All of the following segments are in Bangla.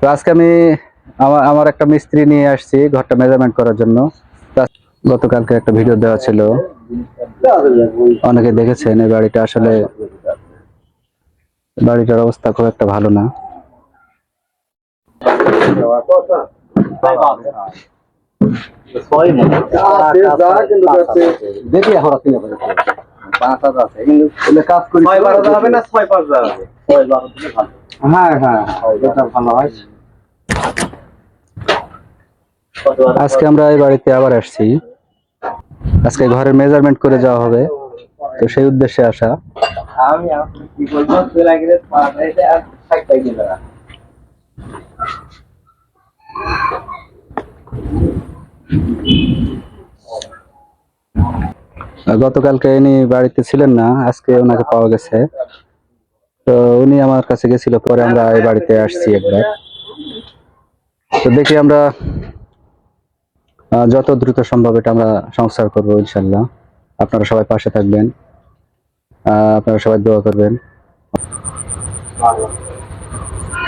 তো আজকে আমি আমার আমার একটা মিস্ত্রি নিয়ে আসছি ঘরটা মেজারমেন্ট করার জন্য। গতকালকে একটা ভিডিও দেওয়া ছিল। অনেকে দেখেছেন, এই বাড়িটা আসলে বাড়িটার অবস্থা খুব একটা ভালো না। হাজার কাজ করি। ছয় বারো হবে না, ছয় পাঁচ হবে ছয় বারো ভালো। হ্যাঁ হ্যাঁ হ্যাঁ, ভালো হয়। আজকে আমরা এই বাড়িতে আবার আসছি। আজকে ঘরের মেজারমেন্ট করে যাওয়া হবে। তো সেই উদ্দেশ্যে আসা। গতকালকে ইনি বাড়িতে ছিলেন না আজকে ওনাকে পাওয়া গেছে। তো উনি আমার কাছে গেছিল পরে আমরা এই বাড়িতে আসছি একবার। তো দেখি আমরা যত দ্রুত সম্ভব এটা আমরা সংস্কার করব ইনশাল্লাহ। আপনারা সবাই পাশে থাকবেন। আপনারা সবাই দোয়া করবেন।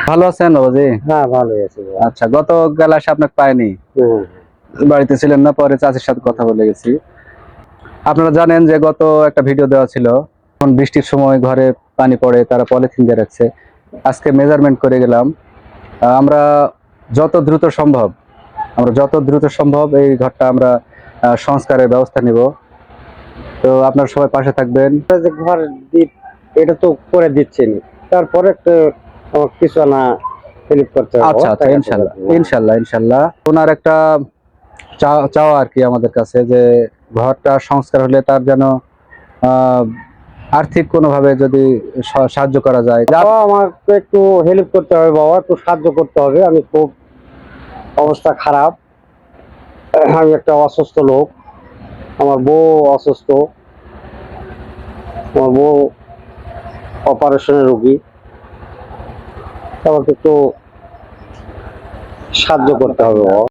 ভালো আছেন বাবাজি? হ্যাঁ ভালো আছে আচ্ছা গত গেলা আপনাকে পাইনি। বাড়িতে ছিলেন না পরে চাচির সাথে কথা বলে গেছি। আপনারা জানেন যে গত একটা ভিডিও দেওয়া ছিল এখন বৃষ্টির সময় ঘরে পানি পড়ে তারা পলিথিন দিয়ে রাখছে। আজকে মেজারমেন্ট করে গেলাম আমরা যত দ্রুত সম্ভব আমরা যত দ্রুত সম্ভব এই ঘরটা আমরা সংস্কারের ব্যবস্থা নিব। তো আপনারা সবাই পাশে থাকবেন। যে ঘর দ্বীপ এটা তো করে দিচ্ছেন তারপরে একটু কিছু না আচ্ছা আচ্ছা ইনশাল্লাহ ইনশাল্লাহ ইনশাল্লাহ। ওনার একটা চাওয়া আর কি আমাদের কাছে যে ঘরটা সংস্কার হলে তার যেন আহ, আর্থিক কোনোভাবে যদি সাহায্য করা যায়? বাবা, আমাকে একটু হেল্প করতে হবে বাবা, একটু সাহায্য করতে হবে। আমি খুব অবস্থা খারাপ। আমি একটা অসুস্থ লোক। আমার বউ অসুস্থ। আমার বউ অপারেশনের রোগী। আমাকে একটু সাহায্য করতে হবে বাবা।